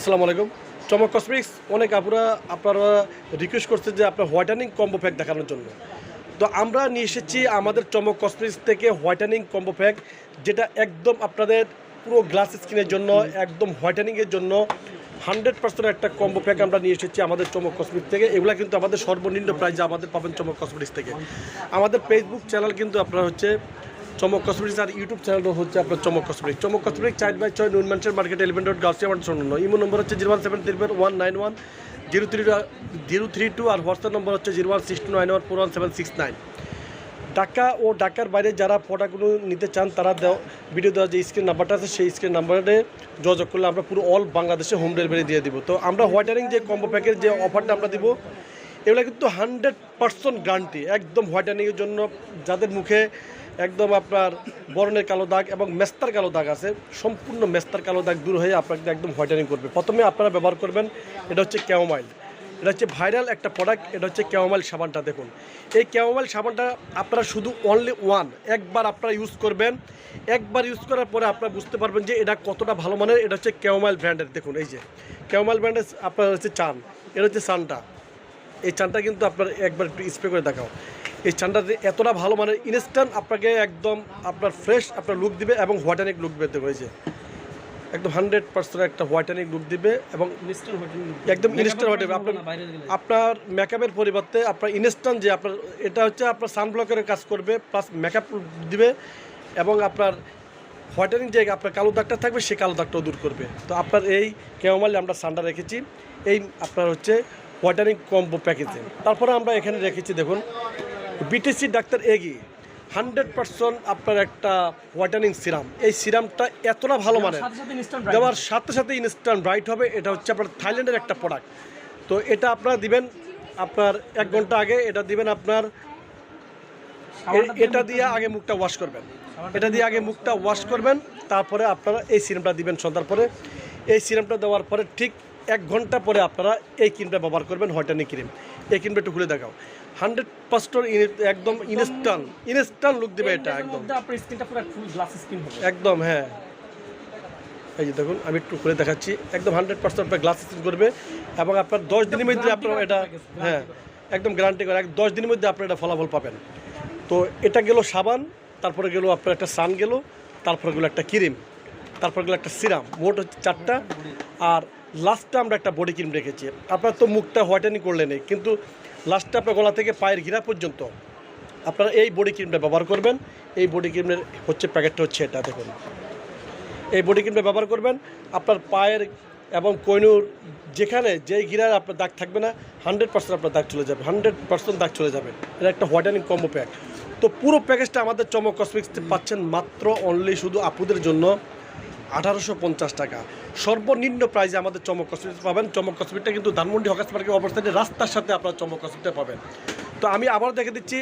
আসসালামু আলাইকুম। চমক কসমিক্স অনেক আপুরা, আপনারা রিকোয়েস্ট করছে যে আপনার হোয়াইটানিং কম্বো প্যাক দেখানোর জন্য। তো আমরা নিয়ে এসেছি আমাদের চমক কসমিক্স থেকে হোয়াইটানিং কম্বো প্যাক যেটা একদম আপনাদের পুরো গ্লাস স্কিনের জন্য, একদম হোয়াইটানিংয়ের জন্য। হান্ড্রেড পার্সেন্ট একটা কম্বো প্যাক আমরা নিয়ে এসেছি আমাদের চমক কসমিক্স থেকে। এগুলা কিন্তু আমাদের সর্বনিম্ন প্রাইজে আমাদের পাবেন চমক কসমেটিক্স থেকে। আমাদের ফেসবুক চ্যানেল কিন্তু আপনার হচ্ছে চমক কসমেটিক্স আর ইউটিউব চ্যানেল হচ্ছে আপনার চমক কসমেটিক চমক কসমেটিক চার বাই ছয়, নুন মানুষের market eleven road Gausia market শূন্য ইমো নম্বর হচ্ছে zero one seven three one nine one, zero three zero three two আর হোয়াটসঅ্যাপ নম্বর হচ্ছে zero one six two nine one four one seven six nine. Dhaka ও ঢাকার বাইরে যারা প্রোডাক্টগুলো নিতে চান, তারা ভিডিও দেওয়া যে স্ক্রিন নাম্বারটা আছে, সেই স্ক্রিন নাম্বারে যোগাযোগ করলে আমরা পুরো অল বাংলাদেশে হোম ডেলিভারি দিয়ে দিব। তো আমরা হোয়াইটারিং যে কম্বো প্যাকের যে অফারটা আমরা দিব, এগুলো কিন্তু হান্ড্রেড পার্সেন্ট গ্যারান্টি একদম হোয়াইটানিংয়ের জন্য যাদের মুখে একদম আপনার বরণের কালো দাগ এবং মেস্তার কালো দাগ আছে। সম্পূর্ণ মেস্তার কালো দাগ দূর হয়ে আপনাকে একদম হোয়াইটানিং করবে। প্রথমে আপনারা ব্যবহার করবেন, এটা হচ্ছে ক্যাওমাইল এটা হচ্ছে ভাইরাল একটা প্রোডাক্ট এটা হচ্ছে ক্যাওমাইল সাবানটা দেখুন। এই ক্যাওমাইল সাবানটা আপনারা শুধু অনলি ওয়ান একবার আপনারা ইউজ করবেন। একবার ইউজ করার পরে আপনারা বুঝতে পারবেন যে এটা কতটা ভালো মানের। এটা হচ্ছে ক্যাওমাইল ব্র্যান্ডের দেখুন এই যে। ক্যাওমাইল ব্র্যান্ডের আপনার হচ্ছে চান, এটা হচ্ছে চানটা। এই চানটা কিন্তু আপনার একবার স্প্রে করে দেখাও। এই চানটা যে এতটা ভালো মানের ইনস্ট্যান্ট আপনাকে একদম আপনার ফ্রেশ আপনার লুক দিবে এবং হোয়াইটানিক লুক দিতে হয়েছে একদম হান্ড্রেড পার্সেন্ট একটা হোয়াইটানিক লুক দিবে এবং একদম ইনস্ট্যান্ট হোয়াইট আপনার আপনার মেকআপের পরিবর্তে আপনার ইনস্ট্যান্ট যে আপনার এটা হচ্ছে আপনার সানব্লকের কাজ করবে প্লাস মেকআপ দিবে এবং আপনার হোয়াইটানিং যে আপনার কালো দাগটা থাকবে সেই কালো দাগটাও দূর করবে। তো আপনার এই কেওমালে আমরা সানটা রেখেছি। এই আপনার হচ্ছে হোয়াইটানিং কম্বো প্যাকেজে তারপরে আমরা এখানে রেখেছি দেখুন বিটিসি ডাক্তার এগি হান্ড্রেড পার্সেন্ট আপনার একটা হোয়াইটানিং সিরাম এই সিরামটা এতটা ভালো মানে দেওয়ার সাথে সাথে ইনস্ট্যান্ট ব্রাইট হবে। এটা হচ্ছে আপনার থাইল্যান্ডের একটা প্রোডাক্ট তো এটা আপনারা দিবেন আপনার এক ঘণ্টা আগে এটা দিবেন আপনার এটা দিয়ে আগে মুখটা ওয়াশ করবেন। এটা দিয়ে আগে মুখটা ওয়াশ করবেন। তারপরে আপনারা এই সিরামটা দিবেন সন্ধ্যার পরে। এই সিরামটা দেওয়ার পরে ঠিক এক ঘণ্টা পরে আপনারা এই ক্রিমটা ব্যবহার করবেন হয়টানি ক্রিম এই ক্রিমটা একটু খুলে দেখাও। হান্ড্রেড পার্সেন্ট একদম ইনস্ট্যান্ট ইনস্ট্যান্ট লুক দিবে এটা একদম। আপনার স্কিনটা পুরো ফুল গ্লাস স্কিন হবে। একদম হ্যাঁ। এই যে দেখুন আমি একটু করে দেখাচ্ছি। একদম হান্ড্রেড পার্সেন্ট আপনার গ্লাস স্কিন করবে এবং আপনার দশ দিনের মধ্যে আপনার এটা হ্যাঁ একদম গ্যারান্টি করে এক দশ দিনের মধ্যে আপনার এটা ফলাফল পাবেন। তো এটা গেল সাবান তারপরে গেল আপনার একটা সান গেল তারপরে গেলো একটা ক্রিম। তারপর গেলো একটা সিরাম। মোট হচ্ছে চারটা। আর লাস্টে আমরা একটা বডি ক্রিম রেখেছি। আপনার তো মুখটা হোয়াইটেনিং করলেন কিন্তু লাস্টে আপনার গলা থেকে পায়ের ঘিরা পর্যন্ত আপনারা এই বডি ক্রিমটা ব্যবহার করবেন। এই বডি ক্রিমের হচ্ছে প্যাকেটটা হচ্ছে এটা, দেখুন। এই বডি ক্রিমটা ব্যবহার করবেন। আপনার পায়ের এবং কৈনুর যেখানে যেই গিরার আপনার দাগ থাকবে না হান্ড্রেড পার্সেন্ট আপনার দাগ চলে যাবে। হান্ড্রেড পার্সেন্ট দাগ চলে যাবে। এটা একটা হোয়াইটেনিং কম্বো প্যাক তো পুরো প্যাকেজটা আমাদের চমক কসমিক্স পাচ্ছেন মাত্র অনলি শুধু আপুদের জন্য। আঠারোশো পঞ্চাশ টাকা। সর্বনিম্ন প্রাইজে আমাদের চমক কসমিক্স পাবেন। চমক কসমিকটা কিন্তু ধানমন্ডি হকাস মার্কেট অবস্থানে রাস্তার সাথে আপনার চমক কসমিকটা পাবেন। তো আমি আবার দেখে দিচ্ছি,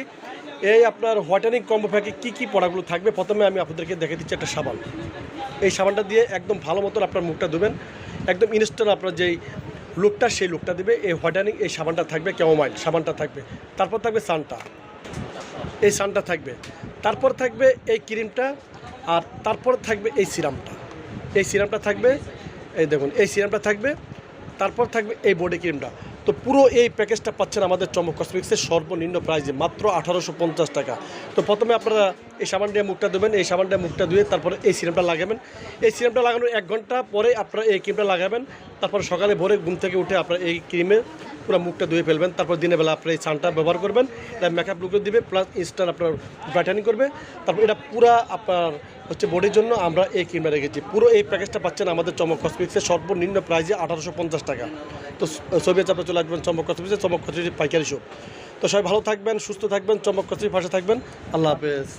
এই আপনার হোয়াইটেনিং কম্বো প্যাকে কী কী পড়াগুলো থাকবে? প্রথমে আমি আপনাদেরকে দেখে দিচ্ছি একটা সাবান। এই সাবানটা দিয়ে একদম ভালো মতন আপনার মুখটা ধুবেন। একদম ইনস্ট্যান্ট আপনার যেই লুকটা, সেই লুকটা দেবে। এই হোয়াইটানিং, এই সাবানটা থাকবে, কেমোমাইল সাবানটা থাকবে। তারপর থাকবে সানটা। এই সানটা থাকবে। তারপর থাকবে এই ক্রিমটা আর তারপর থাকবে এই সিরামটা। এই সিরামটা থাকবে এই দেখুন এই সিরামটা থাকবে তারপর থাকবে এই বডি ক্রিমটা তো পুরো এই প্যাকেজটা পাচ্ছেন আমাদের চমক কসমিক্সের সর্বনিম্ন প্রাইজে মাত্র আঠারোশো পঞ্চাশ টাকা। তো প্রথমে আপনারা এই সাবান দিয়ে মুখটা দেবেন এই সাবান দিয়ে মুখটা ধুয়ে তারপরে এই সিরামটা লাগাবেন। এই সিরামটা লাগানোর এক ঘণ্টা পরে আপনারা এই ক্রিমটা লাগাবেন। তারপর সকালে ভোরে ঘুম থেকে উঠে আপনারা এই ক্রিমে পুরো মুখটা ধুয়ে ফেলবেন। তারপর দিনের বেলা আপনার এই সানটা ব্যবহার করবেন। এটা মেকআপ লুকে দিবে প্লাস ইনস্ট্যান্ট আপনার ব্রাইটানিং করবে। তারপর এটা পুরা আপনার হচ্ছে বডির জন্য আমরা এই ক্রিমটা রেখেছি। পুরো এই প্যাকেজটা পাচ্ছেন আমাদের চমক কসমিক্সের সর্বনিম্ন প্রাইজে আঠারোশো পঞ্চাশ টাকা। তো ছবি চাপে চলে আসবেন চমক কসমিক্সের চমক কসমিক্সের পাইকারি তো সবাই ভালো থাকবেন, সুস্থ থাকবেন, চমক কসমিক পাশে থাকবেন। আল্লাহ হাফেজ।